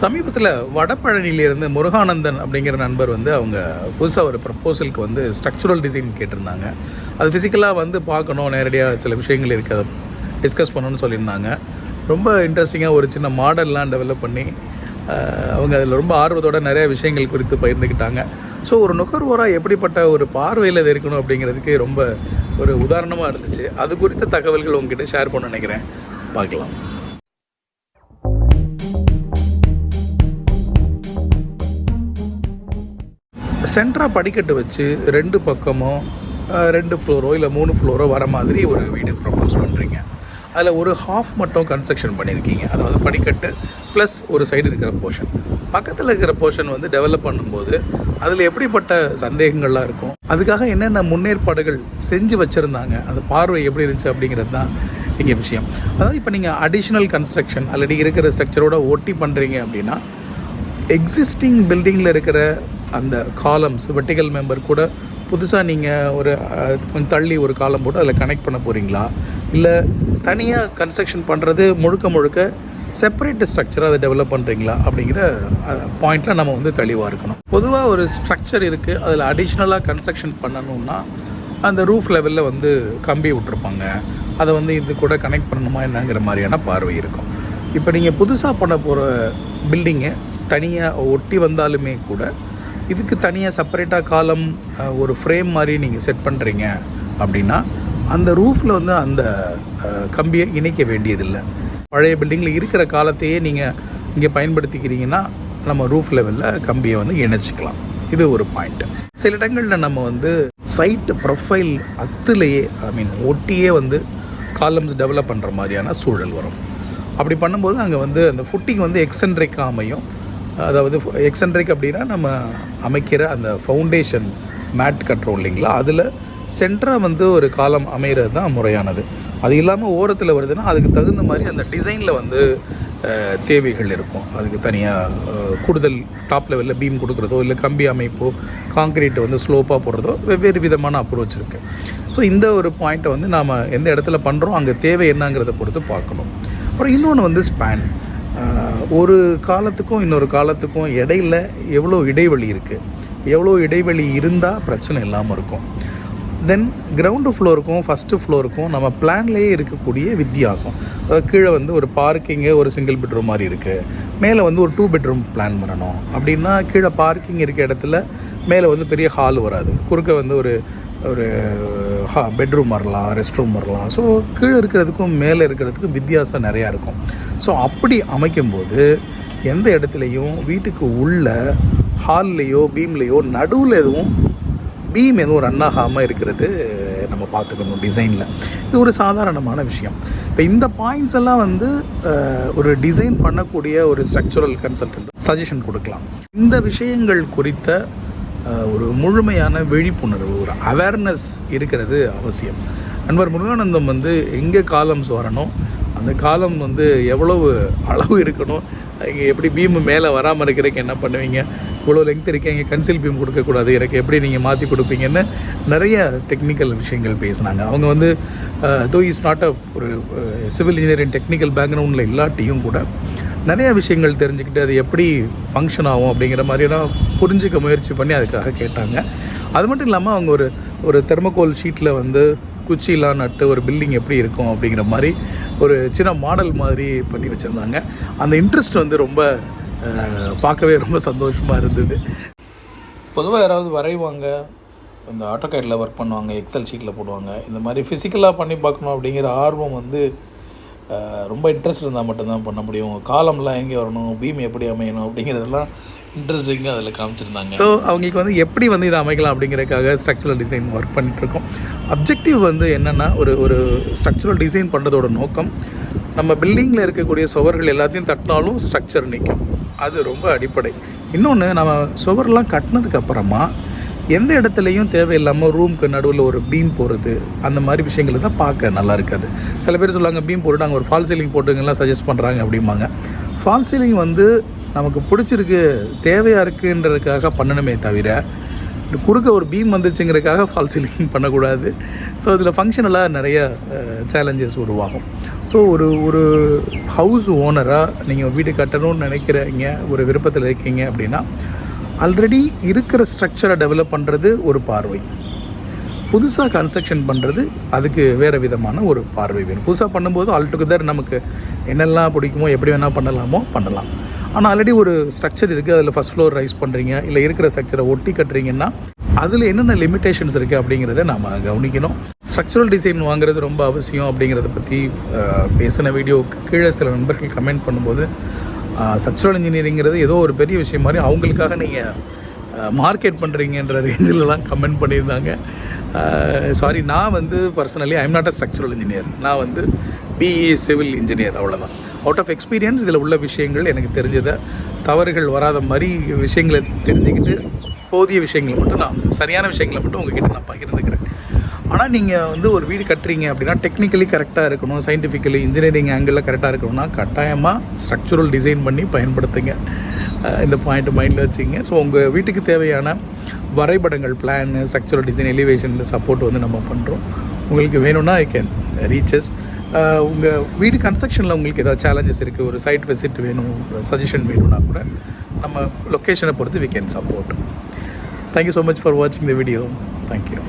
சமீபத்தில் வடபழனியிலேருந்து முருகானந்தன் அப்படிங்கிற நண்பர் வந்து அவங்க புதுசாக ஒரு ப்ரப்போசலுக்கு வந்து ஸ்ட்ரக்சுரல் டிசைன் கேட்டிருந்தாங்க. அது ஃபிசிக்கலாக வந்து பார்க்கணும் நேரடியாக சில விஷயங்கள் இருக்க டிஸ்கஸ் பண்ணணும்னு சொல்லியிருந்தாங்க. ரொம்ப இன்ட்ரெஸ்டிங்காக ஒரு சின்ன மாடல்லாம் டெவலப் பண்ணி அவங்க அதில் ரொம்ப ஆர்வத்தோட நிறைய விஷயங்கள் குறித்து பகிர்ந்துக்கிட்டாங்க. ஸோ ஒரு நுகர்வோராக எப்படிப்பட்ட ஒரு பார்வையில் இது இருக்கணும் அப்படிங்கிறதுக்கு ரொம்ப ஒரு உதாரணமாக இருந்துச்சு. அது குறித்த தகவல்கள் உங்ககிட்ட ஷேர் பண்ண நினைக்கிறேன். பார்க்கலாம். சென்டராக படிக்கட்டு வச்சு ரெண்டு பக்கமும் ரெண்டு ஃப்ளோரோ இல்லை மூணு ஃப்ளோரோ வர மாதிரி ஒரு வீடு ப்ரப்போஸ் பண்ணுறீங்க அதில் ஒரு ஹாஃப் மட்டும் கன்ஸ்ட்ரக்ஷன் பண்ணியிருக்கீங்க அதாவது படிக்கட்டு ப்ளஸ் ஒரு சைடு இருக்கிற போர்ஷன் பக்கத்தில் இருக்கிற போர்ஷன் வந்து டெவலப் பண்ணும்போது அதில் எப்படிப்பட்ட சந்தேகங்கள்லாம் இருக்கும்? அதுக்காக என்னென்ன முன்னேற்பாடுகள் செஞ்சு வச்சுருந்தாங்க? அந்த பார்வை எப்படி இருந்துச்சு அப்படிங்கிறது தான் இங்கே விஷயம். அதாவது இப்போ நீங்கள் அடிஷ்னல் கன்ஸ்ட்ரக்ஷன் ஆல்ரெடி இருக்கிற ஸ்ட்ரக்சரோட ஒட்டி பண்ணுறீங்க அப்படின்னா எக்ஸிஸ்டிங் பில்டிங்கில் இருக்கிற அந்த காலம்ஸ் வெர்டிகல் மெம்பர் கூட புதுசாக நீங்கள் ஒரு கொஞ்சம் தள்ளி ஒரு காலம் போட்டு அதில் கனெக்ட் பண்ண போகிறீங்களா இல்லை தனியாக கன்ஸ்ட்ரக்ஷன் பண்ணுறது முழுக்க முழுக்க செப்பரேட் ஸ்ட்ரக்சராக அதை டெவலப் பண்ணுறீங்களா அப்படிங்கிற பாயிண்டில் நம்ம வந்து தெளிவாக இருக்கணும். பொதுவாக ஒரு ஸ்ட்ரக்சர் இருக்குது அதில் அடிஷ்னலாக கன்ஸ்ட்ரக்ஷன் பண்ணணும்னா அந்த ரூஃப் லெவலில் வந்து கம்பி விட்டுருப்பாங்க. அதை வந்து இது கூட கனெக்ட் பண்ணணுமா என்னங்கிற மாதிரியான பார்வை இருக்கும். இப்போ நீங்கள் புதுசாக பண்ண போகிற பில்டிங்கை தனியாக ஒட்டி வந்தாலுமே கூட இதுக்கு தனியாக செப்பரேட்டாக காலம் ஒரு ஃப்ரேம் மாதிரி நீங்கள் செட் பண்ணுறீங்க அப்படின்னா அந்த ரூஃபில் வந்து அந்த கம்பியை இணைக்க வேண்டியதில்லை. பழைய பில்டிங்கில் இருக்கிற காலத்தையே நீங்கள் இங்கே பயன்படுத்திக்கிறீங்கன்னா நம்ம ரூஃப் லெவலில் கம்பியை வந்து இணைச்சிக்கலாம். இது ஒரு பாயிண்ட்டு சில இடங்களில் நம்ம வந்து சைட் ப்ரொஃபைல் அத்துலேயே ஐ மீன் ஒட்டியே வந்து காலம்ஸ் டெவலப் பண்ணுற மாதிரியான சூழல் வரும். அப்படி பண்ணும்போது அங்கே வந்து அந்த ஃபுட்டிங் வந்து எக்ஸென்ட்ரிக்காக அமையும். அதாவது எக்ஸன்ட்ரிக் அப்படின்னா நம்ம அமைக்கிற அந்த ஃபவுண்டேஷன் மேட் கட்டுறோம் இல்லைங்களா? அதில் சென்டராக வந்து ஒரு காலம் அமைகிறது தான் முறையானது. அது இல்லாமல் ஓரத்தில் வருதுன்னா அதுக்கு தகுந்த மாதிரி அந்த டிசைனில் வந்து தேவைகள் இருக்கும். அதுக்கு தனியாக கூடுதல் டாப் லெவலில் பீம் கொடுக்குறதோ இல்லை கம்பி அமைப்போ காங்கிரீட்டை வந்து ஸ்லோப்பாக போடுறதோ வெவ்வேறு விதமான அப்ரோச் இருக்குது ஸோ இந்த ஒரு பாயிண்ட்டை வந்து நாம் எந்த இடத்துல பண்ணுறோம் அங்கே தேவை என்னங்கிறத பொறுத்து பார்க்கணும். அப்புறம் இன்னொன்று வந்து ஸ்பேன் ஒரு காலத்துக்கும் இன்னொரு காலத்துக்கும் இடையில எவ்வளோ இடைவெளி இருக்குது எவ்வளோ இடைவெளி இருந்தால் பிரச்சனை இல்லாமல் இருக்கும். தென் கிரவுண்டு ஃப்ளோருக்கும் ஃபஸ்ட்டு ஃப்ளோருக்கும் நம்ம பிளான்லேயே இருக்கக்கூடிய வித்தியாசம். அதாவது கீழே வந்து ஒரு பார்க்கிங்கு ஒரு சிங்கிள் பெட்ரூம் மாதிரி இருக்குது மேலே வந்து ஒரு டூ பெட்ரூம் பிளான் பண்ணணும். அப்படின்னா கீழே பார்க்கிங் இருக்க இடத்துல மேலே வந்து பெரிய ஹால் வராது. குறுக்க வந்து ஒரு ஒரு ஹா பெட்ரூம் வரலாம் ரெஸ்ட் ரூம் வரலாம். ஸோ கீழே இருக்கிறதுக்கும் மேலே இருக்கிறதுக்கும் வித்தியாசம் நிறையா இருக்கும். ஸோ அப்படி அமைக்கும்போது எந்த இடத்துலையும் வீட்டுக்கு உள்ள ஹால்லையோ பீம்லேயோ நடுவில் எதுவும் பீம் எதுவும் ரன் ஆகாமல் இருக்கிறது நம்ம பார்த்துக்கணும் டிசைனில் இது ஒரு சாதாரணமான விஷயம். இப்போ இந்த பாயிண்ட்ஸ் எல்லாம் வந்து ஒரு டிசைன் பண்ணக்கூடிய ஒரு ஸ்ட்ரக்சரல் கன்சல்டன்ட் சஜஷன் கொடுக்கலாம். இந்த விஷயங்கள் குறித்த ஒரு முழுமையான விழிப்புணர்வு ஒரு அவேர்னஸ் இருக்கிறது அவசியம். நண்பர் முருகானந்தம் வந்து எங்கே காலம்ஸ் வரணும் அந்த காலம் வந்து எவ்வளவு அளவு இருக்கணும் இங்கே எப்படி பீம் மேலே வராமல் இருக்கிறக்கு என்ன பண்ணுவீங்க இவ்வளோ லெங்க் இருக்கீங்க கன்சில் பீம் கொடுக்கக்கூடாது எனக்கு எப்படி நீங்கள் மாற்றி கொடுப்பீங்கன்னு நிறைய டெக்னிக்கல் விஷயங்கள் பேசினாங்க. அவங்க வந்து தோ இஸ் நாட் அ ஒரு சிவில் இன்ஜினியரிங் டெக்னிக்கல் பேக்ரவுண்டில் இல்லாட்டியும் கூட நிறைய விஷயங்கள் தெரிஞ்சுக்கிட்டு அது எப்படி ஃபங்க்ஷன் ஆகும் அப்படிங்கிற மாதிரியெல்லாம் புரிஞ்சுக்க முயற்சி பண்ணி அதுக்காக கேட்டாங்க. அது மட்டும் இல்லாமல் அவங்க ஒரு ஒரு தெர்மக்கோல் ஷீட்டில் வந்து குச்சிலாம் நட்டு ஒரு பில்டிங் எப்படி இருக்கும் அப்படிங்கிற மாதிரி ஒரு சின்ன மாடல் மாதிரி பண்ணி வச்சுருந்தாங்க. அந்த இன்ட்ரெஸ்ட் வந்து ரொம்ப பார்க்கவே ரொம்ப சந்தோஷமாக இருந்தது. பொதுவாக யாராவது வரைவாங்க இந்த ஆட்டோகேட்டில் ஒர்க் பண்ணுவாங்க எக்ஸல் ஷீட்டில் போடுவாங்க இந்த மாதிரி ஃபிசிக்கலாக பண்ணி பார்க்கணும் அப்படிங்கிற ஆர்வம் வந்து ரொம்ப இன்ட்ரெஸ்ட் இருந்தால் மட்டும்தான் பண்ண முடியும். காலம்லாம் எங்கே வரணும்? பீம் எப்படி அமையணும்? அப்படிங்கிறதெல்லாம் இன்ட்ரெஸ்டிங்காக அதில் காமிச்சிருந்தாங்க. ஸோ அவங்களுக்கு வந்து எப்படி வந்து இதை அமைக்கலாம் அப்படிங்கிறதுக்காக ஸ்ட்ரக்சரல் டிசைன் ஒர்க் பண்ணிகிட்ருக்கோம் அப்ஜெக்டிவ் வந்து என்னென்னா ஒரு ஒரு ஸ்ட்ரக்சரல் டிசைன் பண்ணுறதோட நோக்கம் நம்ம பில்டிங்கில் இருக்கக்கூடிய சுவர்கள் எல்லாத்தையும் தட்டினாலும் ஸ்ட்ரக்சர் நிற்கும் அது ரொம்ப அடிப்படை. இன்னொன்று நம்ம சுவர்லாம் கட்டினதுக்கப்புறமா எந்த இடத்துலையும் தேவையில்லாமல் ரூமுக்கு நடுவில் ஒரு பீம் போகிறது அந்த மாதிரி விஷயங்களை தான் பார்க்க நல்லா இருக்காது. சில பேர் சொல்லுவாங்க பீம் போட்டு நாங்கள் ஒரு ஃபால் சீலிங் போட்டுங்கலாம் சஜஸ்ட் பண்ணுறாங்க அப்படிம்பாங்க. ஃபால் சீலிங் வந்து நமக்கு பிடிச்சிருக்கு தேவையாக இருக்குன்றதுக்காக பண்ணணுமே தவிர குறுக்க ஒரு பீம் வந்துச்சுங்கிறதுக்காக ஃபால் சீலிங் பண்ணக்கூடாது. ஸோ இதில் ஃபங்க்ஷனலாக நிறைய சேலஞ்சஸ் உருவாகும். ஸோ ஒரு ஒரு ஹவுஸ் ஓனராக நீங்கள் வீடு கட்டணும்னு நினைக்கிறீங்க ஒரு விருப்பத்தில் இருக்கீங்க அப்படின்னா ஆல்ரெடி இருக்கிற ஸ்ட்ரக்சரை டெவலப் பண்ணுறது ஒரு பார்வை. புதுசாக கன்ஸ்ட்ரக்ஷன் பண்ணுறது அதுக்கு வேறு விதமான ஒரு பார்வை வேணும். புதுசாக பண்ணும்போது ஆல்டுகெதர் நமக்கு என்னெல்லாம் பிடிக்குமோ எப்படி வேணால் பண்ணலாமோ பண்ணலாம். ஆனால் ஆல்ரெடி ஒரு ஸ்ட்ரக்சர் இருக்குது அதில் ஃபஸ்ட் ஃப்ளோர் ரைஸ் பண்ணுறீங்க இல்லை இருக்கிற ஸ்ட்ரக்சரை ஒட்டி கட்டுறீங்கன்னா அதில் என்னென்ன லிமிட்டேஷன்ஸ் இருக்குது அப்படிங்கிறத நாம் கவனிக்கணும். ஸ்ட்ரக்சரல் டிசைன் வாங்குறது ரொம்ப அவசியம் அப்படிங்கிறத பற்றி பேசின வீடியோவுக்கு கீழே சில நண்பர்கள் கமெண்ட் பண்ணும்போது ஸ்ட்ரக்சரல் இன்ஜினியரிங்கிறது ஏதோ ஒரு பெரிய விஷயம் மாதிரி அவங்களுக்காக நீங்கள் மார்க்கெட் பண்ணுறீங்கன்ற ரேஞ்சிலலாம் கமெண்ட் பண்ணியிருந்தாங்க. சாரி நான் வந்து personally I'm not a structural engineer நான் வந்து பிஇ சிவில் இன்ஜினியர் அவ்வளோதான் அவுட் ஆஃப் எக்ஸ்பீரியன்ஸ் இதில் உள்ள விஷயங்கள் எனக்கு தெரிஞ்சதை தவறுகள் வராத மாதிரி விஷயங்களை தெரிஞ்சுக்கிட்டு போதிய விஷயங்களை மட்டும் நான் சரியான விஷயங்களை மட்டும் உங்ககிட்ட நான் பகிர்ந்துக்கிறேன். ஆனால் நீங்கள் வந்து ஒரு வீடு கட்டுறீங்க அப்படின்னா டெக்னிக்கலி கரெக்டாக இருக்கணும். சயின்டிஃபிக்கலி இன்ஜினியரிங் ஆங்கிளில் கரெக்டாக இருக்கணும்னா கட்டாயமாக ஸ்ட்ரக்சுரல் டிசைன் பண்ணி பயன்படுத்துங்க. இந்த பாயிண்ட் மைண்டில் வச்சுங்க. ஸோ உங்கள் வீட்டுக்கு தேவையான வரைபடங்கள் plan structural design elevation support வந்து நம்ம பண்ணுறோம் உங்களுக்கு வேணும்னா ஐ கேன் ரீச்சஸ் உங்கள் வீடு கன்ஸ்ட்ரக்ஷனில் உங்களுக்கு ஏதாவது சேலஞ்சஸ் இருக்குது ஒரு சைட் விசிட் வேணும் சஜஷன் வேணும்னா கூட நம்ம லொக்கேஷனை பொறுத்து we can support thank you so much for வாட்சிங் த வீடியோ தேங்க்யூ